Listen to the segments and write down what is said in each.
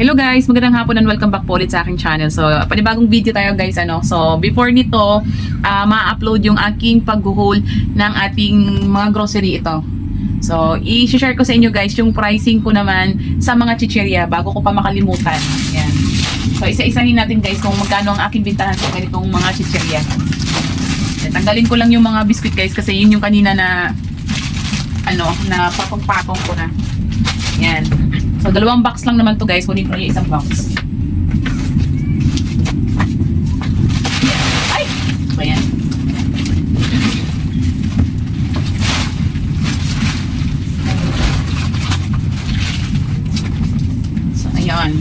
Hello guys, magandang hapon and welcome back po ulit sa aking channel. So, panibagong video tayo guys ano. So, before nito, ah, ma-upload yung aking pag-haul ng ating mga grocery ito. So, i-share ko sa inyo guys yung pricing ko naman sa mga chicheria bago ko pa makalimutan. Yan. So, isa-isahin natin guys kung magkano ang aking bintahan sa ganitong mga chicheria. Yan, Tanggalin ko lang yung mga biscuit guys kasi yun yung kanina na ano, na pakong-pakong ko na. Yan. So, dalawang box lang naman to guys. Kunin ko yung isang box. Ay! So, yan. So, ayan.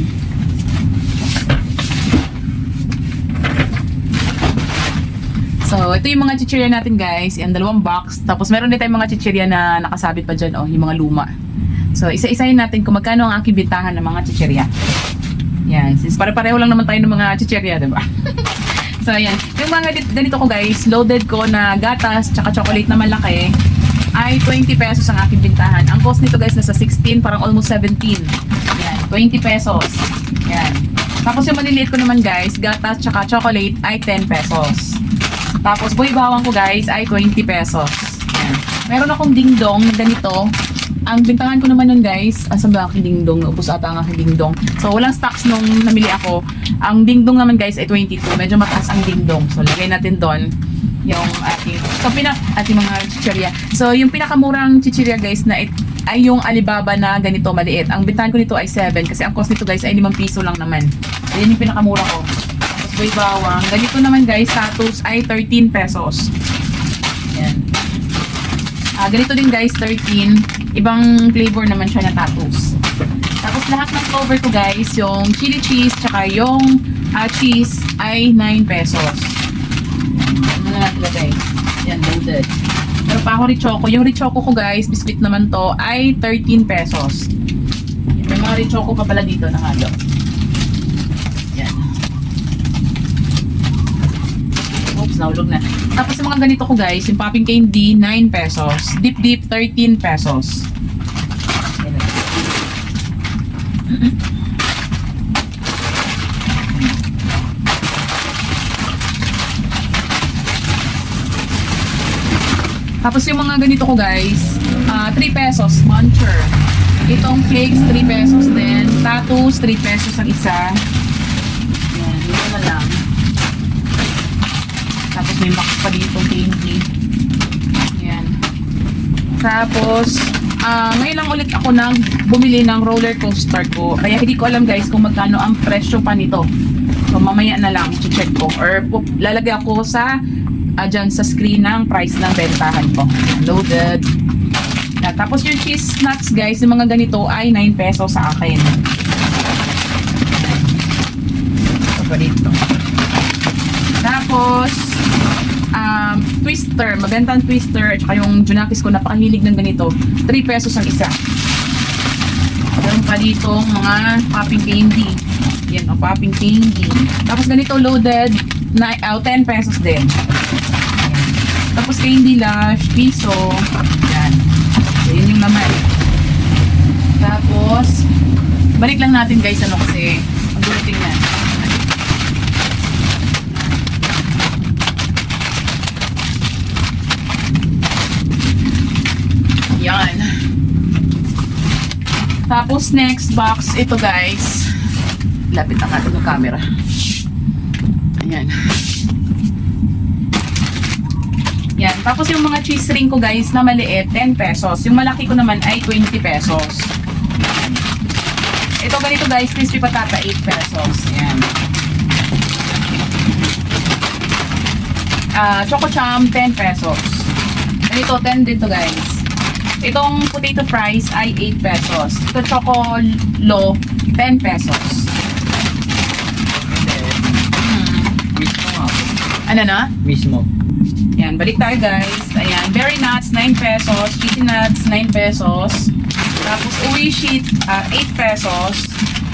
So, ito yung mga chichirya natin guys. Yan, dalawang box. Tapos meron din tayong mga chichirya na nakasabit pa dyan, oh, yung mga luma. So, isa-isahin natin kung magkano ang aking bintahan ng mga chichirya. Yan, since pare-pareho lang naman tayo ng mga chichirya, di ba? so, ayan. Yung mga ganito ko guys, loaded ko na gatas, tsaka chocolate na malaki, ay 20 pesos ang aking bintahan. Ang cost nito guys, nasa 16, parang almost 17. Yan, 20 pesos. Yan. Tapos yung maliliit ko naman guys, gatas tsaka chocolate ay 10 pesos. Tapos buhay bawang ko guys ay 20 pesos. Yan. Meron akong dingdong na ganito. Ang bintangan ko naman nun guys, asan ba ang aking dingdong? Naubos ata ang aking dingdong. So walang stocks nung namili ako. Ang dingdong naman guys ay 22. Medyo mataas ang dingdong. So lagay natin doon yung ating so pinak ating mga chichirya. So yung pinakamurang chichirya guys na it, ay yung Alibaba na ganito maliit. Ang bintahan ko nito ay 7 kasi ang cost nito guys ay 5 piso lang naman. Yan yung pinakamura ko. Tapos may bawang. Ganito naman guys, status ay 13 pesos. Yan. Ah, ganito din guys, 13. Ibang flavor naman siya na tatus. Tapos lahat ng flavor ko guys, yung chili cheese, tsaka yung ah, cheese ay 9 pesos. Ano na natin lagay? Yan, loaded. Pero pa ako richoco. Yung richoco ko guys, biscuit naman to, ay 13 pesos. May mga richoco pa pala dito na halo. Yan. Oops, nahulog na. Tapos yung mga ganito ko guys, yung popping candy, 9 pesos. Dip dip, 13 pesos. Tapos yung mga ganito ko guys, ah 3 pesos, muncher. Itong flakes, 3 pesos din. Tatus, 3 pesos ang isa. May box pa dito, candy. Yan. Tapos, ah ngayon lang ulit ako nang bumili ng roller coaster ko. Kaya hindi ko alam guys kung magkano ang presyo pa nito. So mamaya na lang check ko. Or lalagay ako sa ah, dyan sa screen ng price ng bentahan ko. Loaded. Yeah, tapos yung cheese nuts guys, yung mga ganito ay 9 pesos sa akin. Ito pa dito. Tapos, twister, magandang twister, at saka yung Junakis ko, napakahilig ng ganito. 3 pesos ang isa. Meron pa dito mga popping candy. Yan, o popping candy. Tapos ganito loaded, na, oh, 10 pesos din. Yan. Tapos candy lash, piso. Yan. So, yun yung naman. Tapos, balik lang natin guys, ano kasi, ang gulo tingnan. Yan. Tapos next box, ito guys. Lapit ang ating camera. Ayan. Yan. Tapos yung mga cheese ring ko guys na maliit, 10 pesos. Yung malaki ko naman ay 20 pesos. Yan. Ito ganito guys, crispy patata, 8 pesos. Yan. Ah, Choco Cham, 10 pesos. Ganito, 10 dito guys. Itong potato fries ay 8 pesos. Ito Choco Lo, 10 pesos. Nga. Ano na? Mismo. Yan, balik tayo guys. Ayan, berry nuts, 9 pesos. Cheesy nuts, 9 pesos. Tapos uwi sheet, ah, 8 pesos.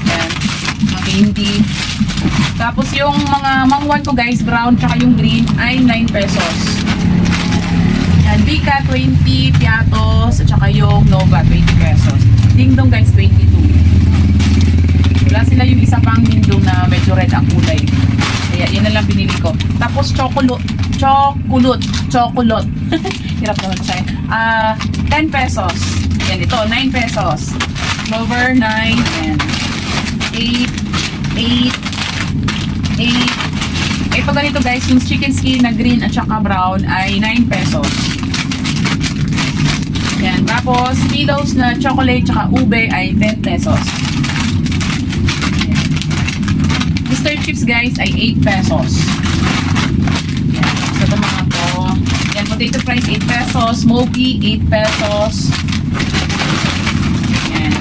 Yan, mga candy. Tapos yung mga mangwan ko guys, brown tsaka yung green ay 9 pesos. Yan, Vika 20, Piatos, at saka yung Nova 20 pesos. Dingdong guys, 22. Wala sila red ang kulay. Kaya yan na lang binili ko. Tapos chocolate, chocolate, chocolate. Hirap naman sa Ah, 10 pesos. Yan ito, 9 pesos. Clover 9 and 8 8 8 ito ganito guys, yung chicken skin na green at saka brown ay 9 pesos. Yan. Tapos, pillows na chocolate tsaka ube ay 10 pesos. Yan. Mr. Chips guys ay 8 pesos. Yan. So, ito mga to. Yan, potato fries 8 pesos. Smoky 8 pesos. Yan.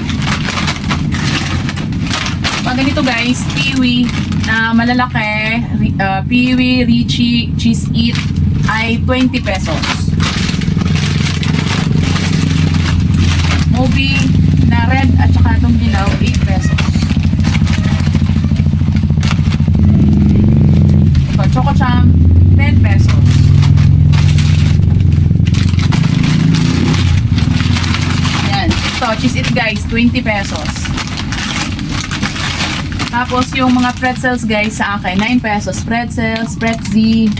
Pag ganito guys, piwi na malalaki, uh, piwi, richie, cheese eat ay 20 pesos. Mobi na red at saka itong dilaw, 8 pesos. Ito, Choco Champ, 10 pesos. Yan. Ito, cheese it guys, 20 pesos. Tapos yung mga pretzels guys sa akin, 9 pesos. Pretzels, pretzi,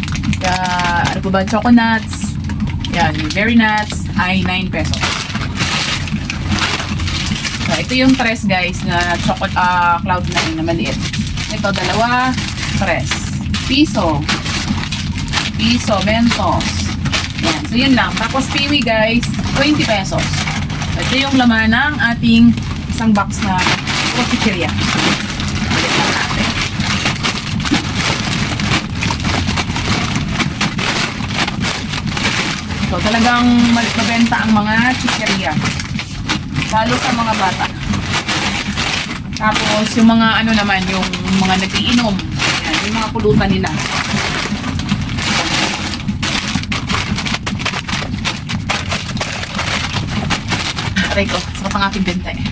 uh, ano pa ba, choco nuts, yan, berry nuts, ay 9 pesos. So, ito yung tres guys na chocolate ah, cloud nine na maliit. Ito dalawa, tres. Piso. Piso, mentos. Yan. So, yun lang. Tapos, piwi guys, 20 pesos. So, ito yung laman ng ating isang box na chichirya. Balik lang natin. So, talagang mabenta ang mga chichirya. Lalo sa mga bata. Tapos, yung mga ano naman, yung mga nagiinom. Yan, yung mga pulutan nila. Aray ko, sarap ang aking benta eh.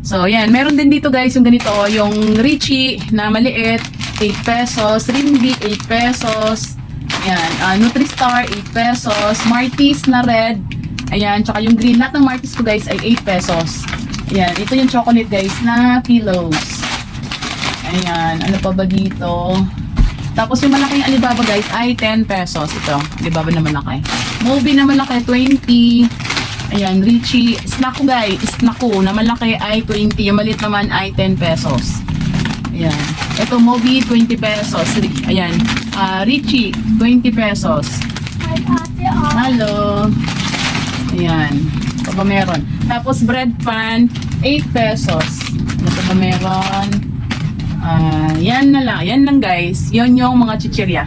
So, yan. Meron din dito guys yung ganito, oh, yung Richie na maliit, 8 pesos. Ringgit, 8 pesos. Ayan. Uh, Nutristar, 8 pesos. Martis na red. Ayan. Tsaka yung green. Lahat ng Martis ko guys ay 8 pesos. Ayan. Ito yung chocolate guys na pillows. Ayan. Ano pa ba dito? Tapos yung malaking Alibaba guys ay 10 pesos. Ito. Alibaba na malaki. Mobi na malaki 20. Ayan, Richie, Snacko guys, Snacko na malaki ay 20, yung maliit naman ay 10 pesos. Ayan. Ito, Mobi, 20 pesos. Ayan. Ah, Richie, 20 pesos. Hello. Ayan. Ito ba meron? Tapos, bread pan, 8 pesos. Ito ba meron? Ah, yan na lang. Yan lang guys. Yan yung mga chichirya.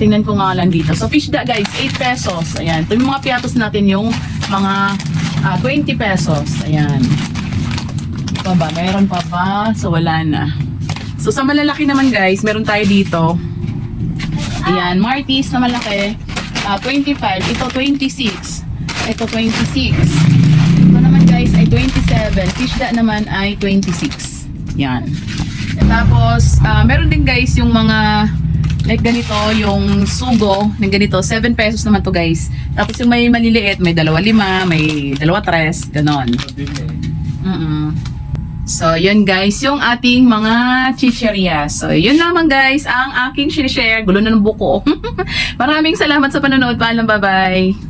Tingnan ko nga lang dito. So, fish da guys, 8 pesos. Ayan. Ito yung mga piatos natin yung mga ah, 20 pesos. Ayan. Pa ba? Meron pa ba? So, wala na. So, sa malalaki naman guys, meron tayo dito. Ayan. Martis na malaki. ah, 25. Ito, 26. Ito, 26. Ito naman guys ay 27. Fish da naman ay 26. Yan. Tapos, ah, meron din guys yung mga like ganito, yung sugo, ng ganito, 7 pesos naman to guys. Tapos yung may maliliit, may dalawa lima, may dalawa tres, ganon. Mm So, yun guys, yung ating mga chicheria. So, yun lamang guys, ang aking share. Gulo na ng buko. Maraming salamat sa panonood. Paalam, bye-bye.